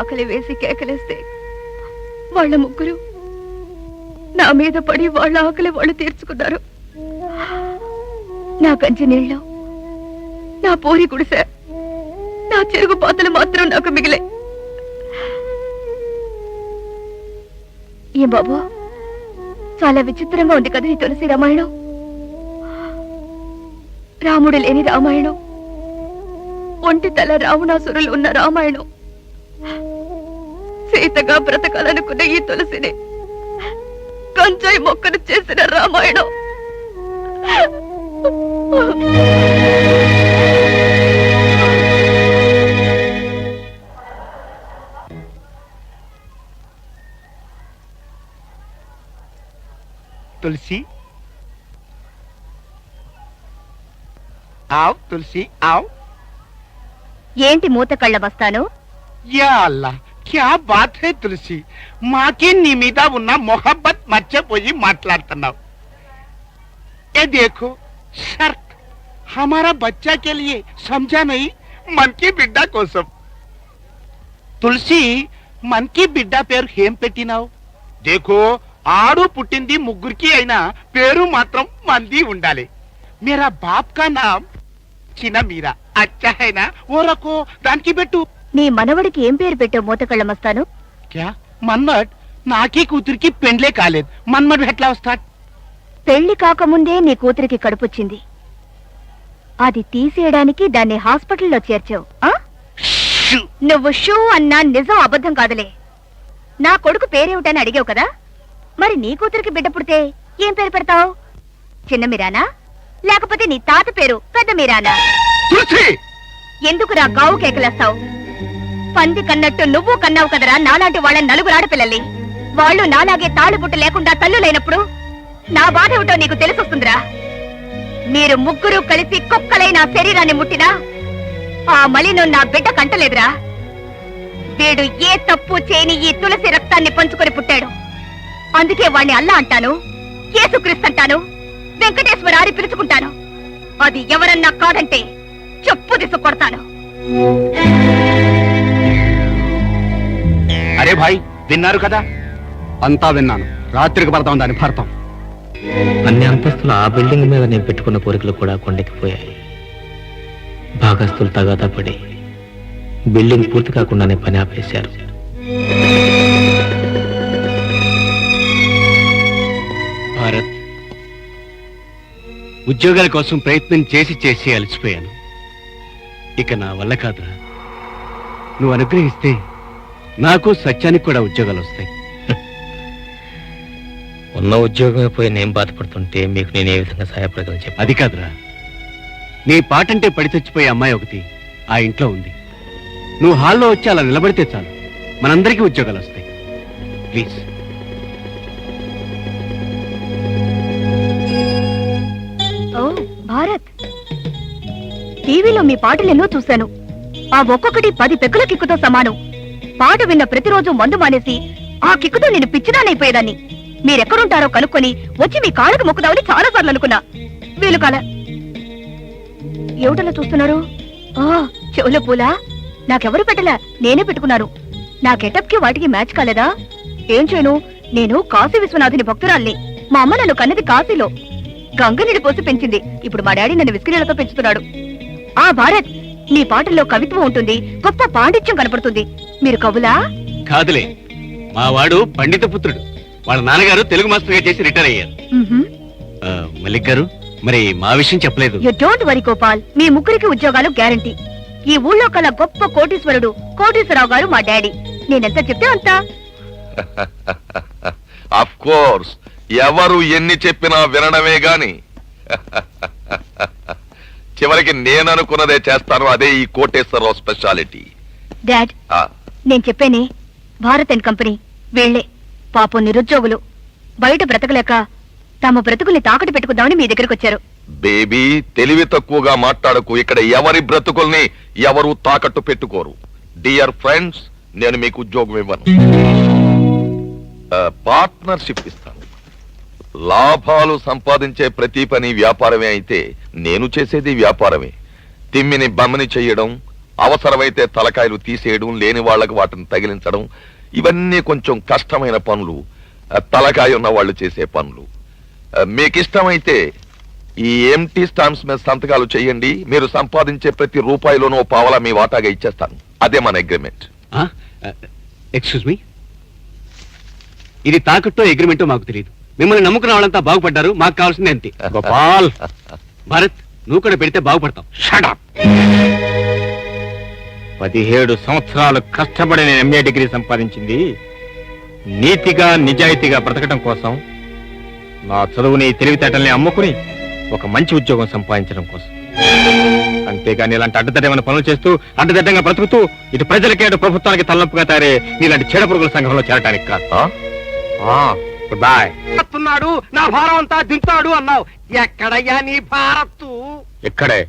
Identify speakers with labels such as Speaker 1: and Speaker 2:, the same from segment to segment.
Speaker 1: ఆకలి వేసి కేకలేస్తే వాళ్ళ ముగ్గురు నా మీద పడి వాళ్ళ ఆకలి వాళ్ళు తీర్చుకున్నారు. నా కంచి నీళ్ళు నా పూరి గుడిసె నా చెరుగు పాతలు మాత్రం నాకు మిగిలే. ఏం బాబు? చాలా విచిత్రంగా ఉంది కదా ఈ తులసి రామాయణం? రాముడు లేని రామాయణం. ఒంటి తల రావణాసురులు ఉన్న రామాయణం. సీతగా బ్రతకాలనుకున్న ఈ తులసిని కంచాయి మొక్కను చేసిన రామాయణం.
Speaker 2: తులసి? ఆవ్ తులసి ఆవ్.
Speaker 1: ఏంటి మూత కళ్ళ బస్తాను?
Speaker 2: యా అల్లా క్యా బాత్ హే తులసి? మాకి నీ మీద ఉన్న మొహబ్బత్ మర్చిపోయి మాట్లాడుతున్నావు. ఏ దేఖో షర్త్ హమారా బచ్చా కే లియే సమజా మన్కి బిడ్డ కోసం. తులసి మన్కి బిడ్డ పేరు ఏం పెట్టినావు? దేఖో ఆడు పుట్టింది ముగ్గురికి అయినా పేరు మాత్రం మంది ఉండాలి. మీరా బాప్ కా నామ్? చిన్న మీరా అచ్చా హైనా? ఓ రకో దానికి పెట్టు.
Speaker 1: నీ మనవడికి ఏం పేరు పెట్టావు మూత కళ్ళ మస్తాను?
Speaker 2: క్యా? మన్మడ్? నాకీ కూతురికి పెండ్లే కాలేదు. మన్మడ్ ఎట్లా వస్తాడు?
Speaker 1: పెళ్ళి కాకముందే నీ కూతురికి కడుపొచ్చింది. అది తీసేయడానికి దాన్ని హాస్పిటల్లో చేర్చావు ఆ? నువ్వు షూ అన్నా నిజం అబద్ధం కాదులే. నా కొడుకు పేరేమిటని అడిగావు కదా? మరి నీ కూతురికి బిడ్డ పుడితే ఏం పేరు పెడతావు? చిన్న మీరానా? లేకపోతే నీ తాత పేరు పెద్ద మీరానా?
Speaker 2: తులసి!
Speaker 1: ఎందుకు రా గావు కేకలేస్తావు? పంది కన్నట్టు నువ్వు కన్నావు కదరా నాలాంటి వాళ్ళ నలుగురు ఆడపిల్లల్ని. వాళ్ళు నాలాగే తాళిబుట్టు లేకుండా తల్లులైనప్పుడు నా బాధ ఏమిటో నీకు తెలిసొస్తుందిరా. మీరు ముగ్గురు కలిసి కుక్కలైన శరీరాన్ని ముట్టినా ఆ మలిను నా బిడ్డ కంటలేదురా. వీడు ఏ తప్పు చేయని ఈ తులసి రక్తాన్ని పంచుకొని పుట్టాడు. అందుకే వాణ్ణి అల్లా అంటాను యేసుక్రీస్తు అంటాను వెంకటేశ్వర ఆరి పిలుచుకుంటాను. అది ఎవరన్నా కాదంటే చెప్పు దిసు కొడతాను.
Speaker 2: అరే భాయ్ విన్నారు కదా?
Speaker 3: అంతా విన్నాను. రాత్రికి పడతాం దాని భర్తం.
Speaker 4: అన్ని అంతస్తులు ఆ బిల్డింగ్ మీద నేను పెట్టుకున్న కోరికలు కూడా కొండెక్కిపోయాయి భాగస్తులు తగాదా పడి బిల్డింగ్ పూర్తి కాకుండానే పని ఆపేశారు.
Speaker 3: భారత్ ఉద్యోగాల కోసం ప్రయత్నం చేసి చేసి అలసిపోయాను. ఇక నా వల్ల కాదురా. నువ్వు అనుగ్రహిస్తే నాకు సత్యానికి కూడా ఉద్యోగాలు వస్తాయి.
Speaker 4: ఉన్న ఉద్యోగమే పోయి నేను బాధపడుతుంటే మీకు నేను ఏ విధంగా సహాయపడగలను చెప్పి.
Speaker 3: అది కాదురా. నీ పాటంటే పడి చచ్చిపోయే అమ్మాయి ఒకటి ఆ ఇంట్లో ఉంది. నువ్వు హాల్లో వచ్చి అలా నిలబడితే చాలు. మనందరికీ ఉద్యోగాలు వస్తాయి. ప్లీజ్.
Speaker 1: ఓ భారత్. టీవీలో మీ పాటలు ఎన్నో చూశాను. ఆ ఒక్కొక్కటి పది పెక్కుల కిక్కుతో సమానం. పాట విన్న ప్రతిరోజు మందు మానేసి ఆ కిక్కుతో నేను పిచ్చిదానైపోయేదాన్ని. మీరెక్కడుంటారో కనుక్కొని వచ్చి మీ కాళ్ళకు మొక్కుదామని చాలా సార్లు అనుకున్నా. వీలు కాల. ఎవటలా చూస్తున్నారు? ఆ చెవుల పూలా. నాకెవరు పెట్టలా? నేనే పెట్టుకున్నాను నా గెటప్కి వాటికి మ్యాచ్ కాలేదా? ఏం చేయను? నేను కాశీ విశ్వనాథుని భక్తురాల్ని. మా అమ్మ నన్ను కన్నది కాశీలో. గంగ పోసి పెంచింది. ఇప్పుడు మా డాడీ నన్ను విసిరిలతో పెంచుతున్నాడు. ఆ భారత్ నీ పాటల్లో కవిత్వం ఉంటుంది. గొప్ప పాండిత్యం కనపడుతుంది. మీరు కవులా?
Speaker 3: కాదులే. మా వాడు పండిత పుత్రుడు. వాళ్ళ నాన్నగారు తెలుగు మాస్టర్గా చేసి రిటైర్ అయ్యారు. ఆ, మల్లిక్ గారు మరి మా విషయం చెప్పలేదు.
Speaker 1: You don't worry Gopal. మీ ముగ్గురికి ఉద్యోగాలు గ్యారంటీ. ఈ ఊళ్ళో కల గొప్ప కోటీశ్వరుడు కోటీశ్వరరావు గారు మా డాడీ. నేనెంత చెప్తే అంత.
Speaker 5: అఫ్ కోర్స్ ఎవరు ఎన్ని చెప్పినా వినడమే గాని. చివరికి నేను అనుకున్నదే చేస్తాను అదే ఈ కోటేశ్వరరావు స్పెషాలిటీ
Speaker 1: డాడ్
Speaker 5: ఆ,
Speaker 1: నేను చెప్పేనే భారత్ అండ్ కంపెనీ వీళ్ళే పాపం నిరుద్యోగులు. బయట బ్రతకలేక తమ బ్రతుకుల్ని తాకట్టు పెట్టుకుందామని మీ దగ్గరకు వచ్చారు.
Speaker 5: బేబీ తెలివి తక్కువగా మాట్లాడకు. ఇక్కడ ఎవరి బ్రతుకుల్ని ఎవరు తాకట్టు పెట్టుకోరు. డియర్ ఫ్రెండ్స్ నేను మీకు ఉద్యోగం ఇవ్వను. పార్ట్నర్షిప్ ఇస్తాను. లాభాలు సంపాదించే ప్రతి పని వ్యాపారమే అయితే నేను చేసేది వ్యాపారమే. తిమ్మిని బమ్మని చేయడం అవసరమైతే తలకాయలు తీసేయడం లేని వాళ్ళకు వాటిని తగిలించడం ఇవన్నీ కొంచెం కష్టమైన పనులు. తలకాయ ఉన్న వాళ్ళు చేసే పనులు. మీకు ఇష్టమైతే ఈ ఎంటీ స్టాంప్స్ మీద సంతకాలు చేయండి. మీరు సంపాదించే ప్రతి రూపాయిలోనూ పావలా మీ వాటాగా ఇచ్చేస్తాను. అదే మన అగ్రిమెంట్
Speaker 3: ఎక్స్క్యూజ్ మీ ఇది తాకట్టో అగ్రిమెంటో మాకు తెలియదు మిమ్మల్ని నమ్ముకున్న వాళ్ళంతా బాగుపడ్డారు. మాకు కావాల్సింది అంతే
Speaker 2: గోపాల్!
Speaker 3: భారత్ నువ్వు కూడా పెడితే బాగుపడతావు.
Speaker 2: షడప్
Speaker 6: పదిహేడు సంవత్సరాలు కష్టపడి నేను ఎంఏ డిగ్రీ సంపాదించింది. నీతిగా నిజాయితీగా బ్రతకడం కోసం నా చదువుని తెలివితేటల్ని అమ్ముకుని ఒక మంచి ఉద్యోగం సంపాదించడం కోసం. అంతేగాని ఇలాంటి అడ్డదడ్డమైన పనులు చేస్తూ అడ్డదడ్డంగా బ్రతుకుతూ ఇటు ప్రజలకి అటు ప్రభుత్వానికి తలనొప్పిగా తయారే నీలాంటి చెడ పురుగుల సంఘంలో చేరడానికి కాదు.
Speaker 5: ఆ?
Speaker 6: గుడ్ బాయ్
Speaker 2: నా భారం అంతా దింతాడు అన్నావు. ఎక్కడయ్యా నీ భారత్తు?
Speaker 6: ఎక్కడే?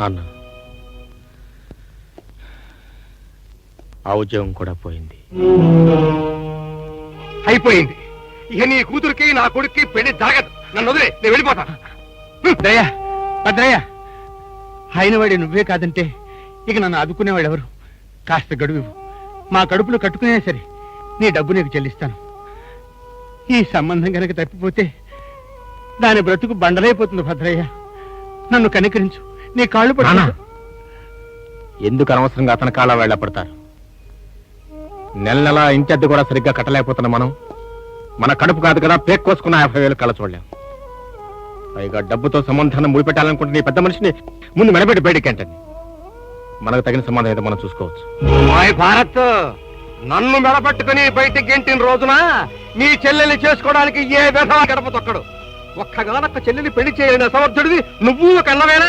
Speaker 6: నాన్న. ఆ ఉద్యోగం కూడా పోయింది.
Speaker 2: అయిపోయింది. ఇక నీ కూతురికి నా కొడుక్కి పెళ్ళి జరగదు. నన్ను వదిలే నేను వెళ్ళిపోతాను
Speaker 7: భద్రయ్య భద్రయ్య. అయినవాడి నువ్వే కాదంటే ఇక నన్ను ఆదుకునేవాడు ఎవరు కాస్త గడువు ఇవ్వు. మా కడుపులో కట్టుకునే సరే నీ డబ్బు నీకు చెల్లిస్తాను. ఈ సంబంధం కనుక తప్పిపోతే దాని బ్రతుకు బండలైపోతుంది భద్రయ్య. నన్ను కనికరించు. నీ కాళ్ళు పట్టు
Speaker 6: ఎందుకు అనవసరంగా అతని కాళ్ళ వెళ్ళపడతారు నెల నెల ఇంటి అద్దె కూడా సరిగ్గా కట్టలేకపోతున్నా మనం. మన కడుపు కాదు కదా పేక్ కోసుకున్న యాభై వేలు కళ్ళ చూడలేం పైగా డబ్బుతో సంబంధాన్ని ముడిపెట్టాలనుకుంటున్న పెద్ద మనిషిని ముందు మెడబెట్టి బయటికి మనకు తగిన సంబంధం అయితే మనం చూసుకోవచ్చు.
Speaker 2: భారత్ నన్ను మెడపట్టుకుని బయటికి గెంటిన రోజున నీ చెల్లెల్ని చేసుకోవడానికి ఏ విధంగా గడప తొక్కడు? ఒక్కగానొక్క చెల్లెల్ని పెళ్ళి చేయని అసమర్థుడివి నువ్వు ఒక అన్నవేనా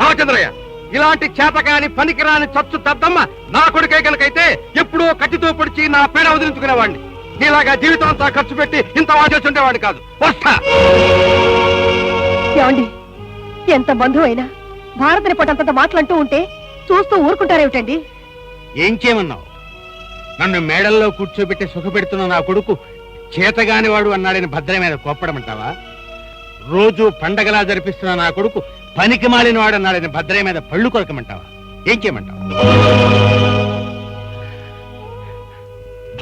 Speaker 2: రామచంద్రయ్య! ఇలాంటి చేతకాని పనికిరాని చచ్చు తద్దమ్మ నా కొడుకే కనుకైతే ఎప్పుడో కత్తితో పొడిచి నా పేడ వదిలించుకునేవాడిని నీలాగా జీవితం అంతా ఖర్చు పెట్టి ఇంత వాచేస్తుండేవాడిని కాదు. వస్తా!
Speaker 1: ఏమండి? ఎంత బంధువు అయినా భారతని పొట్టంత మాటలంటూ ఉంటే చూస్తూ ఊరుకుంటారేమిటండి?
Speaker 7: ఏం చేయమన్నావు? నన్ను మేడల్లో కూర్చోబెట్టి సుఖపెడుతున్న నా కొడుకు చేతగాని వాడు అన్నాడని భద్ర మీద కోప్పడమంటావా? రోజు పండగలా జరిపిస్తున్న నా కొడుకు పనికి మాలిన వాడు అన్నాడని భద్రయ్య మీద పళ్ళు కొరకమంటావా? ఏం చేయమంటావు?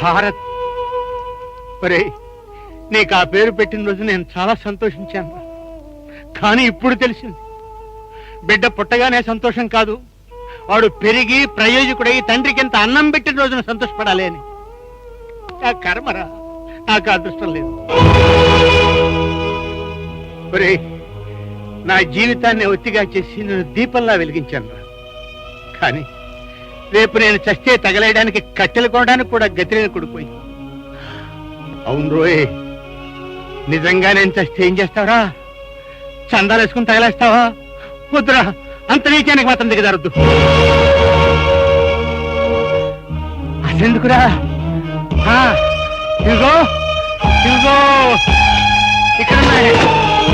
Speaker 7: భారత్. ఒరే నీకు ఆ పేరు పెట్టిన రోజు నేను చాలా సంతోషించాను. కానీ ఇప్పుడు తెలిసింది. బిడ్డ పుట్టగానే సంతోషం కాదు. వాడు పెరిగి ప్రయోజకుడై తండ్రికి ఎంత అన్నం పెట్టిన రోజున సంతోషపడాలి అని. ఆ కర్మరా నాకు అదృష్టం లేదు. ఒరే నా జీవితాన్ని ఒత్తిగా చేసి నేను దీపంలా వెలిగించాను రా. కానీ రేపు నేను చస్తే తగలేయడానికి కట్టెలు కొనడానికి కూడా గతిలేని కొడిపోయి అవును రోయ్ నిజంగా నేను చస్తే ఏం చేస్తావరా? చందాలు వేసుకుని తగలేస్తావా? వద్దురా అంత నీచానికి మాత్రం దిగదారద్దు అసెందుకురా ఆ, ఇదిగో ఇదిగో ఇక్కడ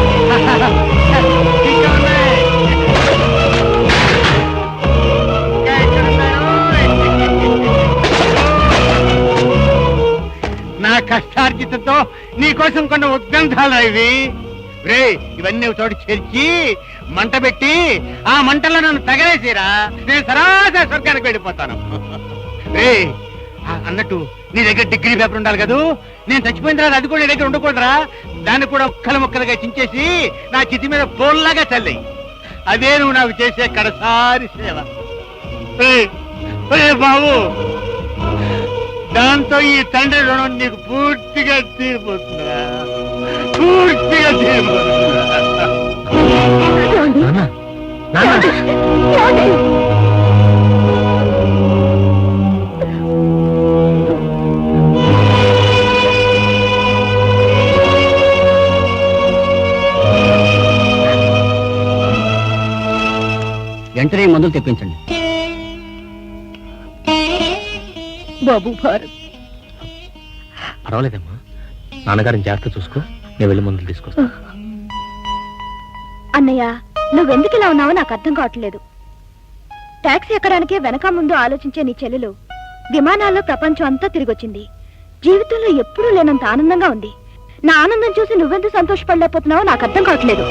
Speaker 7: నా కష్టార్జితతో నీకోసం కొన్ని ఉద్గంధాలు ఇవి రే ఇవన్నీ చోటు చేర్చి మంట పెట్టి ఆ మంటలో నన్ను తగలేసిరా. నేను సరాసరి స్వర్గానికి వెళ్ళిపోతాను. రే అన్నట్టు నీ దగ్గర డిగ్రీ పేపర్ ఉండాలి కదూ? నేను చచ్చిపోయిన తర్వాత అది కూడా నీ దగ్గర ఉండకూడదురా. దాన్ని కూడా ఒక్కల ముక్కలుగా చించేసి నా చితి మీద పోల్లాగా చల్లి అదే నువ్వు నాకు చేసే కడసారి సేవ. బాబు. దాంతో ఈ తండ్రి రుణం నీకు పూర్తిగా
Speaker 6: తీరిపోతున్నా
Speaker 3: వెంటనే మందులు తెప్పించండి.
Speaker 1: బాబు భారత్.
Speaker 6: పర్వాలేదమ్మా. నాన్నగారిని జాగ్రత్త చూసుకో. నేను వెళ్ళి మందులు తీసుకొస్తా.
Speaker 1: అన్నయ్య నువ్వెందుకు ఇలా ఉన్నావో నాకు అర్థం కావట్లేదు. టాక్సీ ఎక్కడానికే వెనక ముందు ఆలోచించే నీ చెల్లెలు విమానాల్లో ప్రపంచం అంతా తిరిగొచ్చింది. జీవితంలో ఎప్పుడూ లేనంత ఆనందంగా ఉంది. నా ఆనందం చూసి నువ్వెందుకు సంతోషపడలేకపోతున్నావో నాకు అర్థం కావట్లేదు.